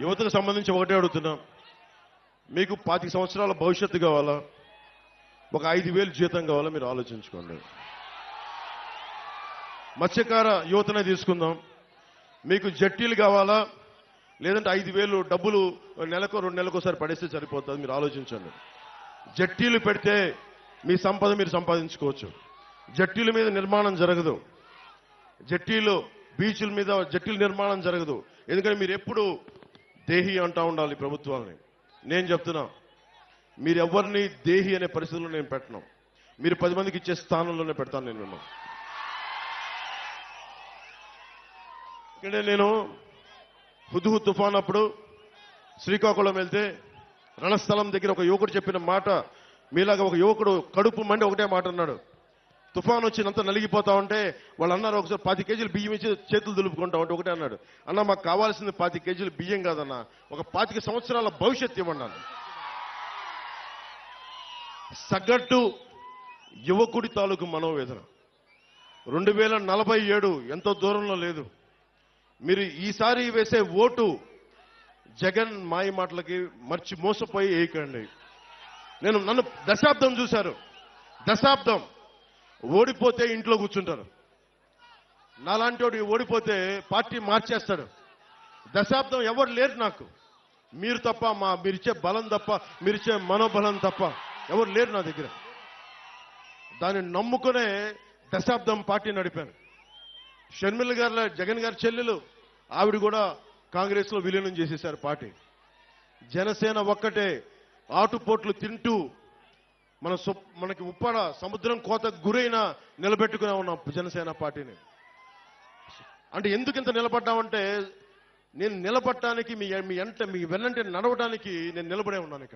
యువతకు సంబంధించి ఒకటే అడుగుతున్నాం. మీకు పాతిక సంవత్సరాల భవిష్యత్తు కావాలా? ఒక ఐదు వేలు జీతం కావాలా? మీరు ఆలోచించుకోండి. మత్స్యకార యువతనే తీసుకుందాం. మీకు జట్టీలు కావాలా? లేదంటే ఐదు వేలు డబ్బులు నెలకు రెండు నెలలకు ఒకసారి పడేస్తే సరిపోతుంది. మీరు ఆలోచించండి. జట్టీలు పెడితే మీ సంపద మీరు సంపాదించుకోవచ్చు. జట్టీల మీద నిర్మాణం జరగదు. జట్టీలు బీచ్ల మీద జట్టీల నిర్మాణం జరగదు. ఎందుకంటే మీరు ఎప్పుడు దేహి అంటా ఉండాలి ప్రభుత్వాలని. నేను చెప్తున్నా మీరు ఎవరిని దేహి అనే పరిస్థితుల్లో నేను పెట్టను. మీరు పది మందికి ఇచ్చే స్థానంలోనే పెడతాను నేను మిమ్మల్ని. నేను హుదుహు తుఫాన్ అప్పుడు శ్రీకాకుళం వెళ్తే రణస్థలం దగ్గర ఒక యువకుడు చెప్పిన మాట మీలాగా ఒక యువకుడు కడుపు మండి ఒకటే మాట అన్నాడు. తుఫాన్ వచ్చినంత నలిగిపోతా ఉంటే వాళ్ళు అన్నారు ఒకసారి పాతి కేజీలు బియ్యం ఇచ్చి చేతులు దులుపుకుంటా ఉంటే ఒకటే అన్నాడు. అన్న మాకు కావాల్సింది పాతి కేజీలు బియ్యం కాదన్న. ఒక పాతిక సంవత్సరాల భవిష్యత్తు ఇవ్వన్నాను సగటు యువకుడి తాలూకు మనోవేదన. రెండు వేల నలభై ఏడు ఎంతో దూరంలో లేదు. మీరు ఈసారి వేసే ఓటు జగన్ మాయ మాటలకి మర్చి మోసపోయి వేయకండి నేను నన్ను దశాబ్దం చూశారు. దశాబ్దం. ఓడిపోతే ఇంట్లో కూర్చుంటారు. నాలాంటి వాడు ఓడిపోతే పార్టీ మార్చేస్తాడు. దశాబ్దం ఎవరు లేరు నాకు. మీరు తప్ప మా మీరిచ్చే బలం తప్ప మీరిచ్చే మనోబలం తప్ప ఎవరు లేరు నా దగ్గర. దాన్ని నమ్ముకునే దశాబ్దం పార్టీ నడిపాను. షర్మిల గారు జగన్ గారి చెల్లెలు ఆవిడ కూడా కాంగ్రెస్లో విలీనం చేసేశారు పార్టీ. జనసేన ఒక్కటే ఆటుపోట్లు తింటూ మన సొప్- మనకి ఉప్పాడ సముద్రం కోత గురైన నిలబెట్టుకునే ఉన్నాం జనసేన పార్టీని. అంటే ఎందుకు ఇంత నిలబడ్డామంటే నేను నిలబడటానికి మీ మీ ఎంట మీ వెన్నంటే నడవడానికి నేను నిలబడే ఉన్నాను ఇక్కడ.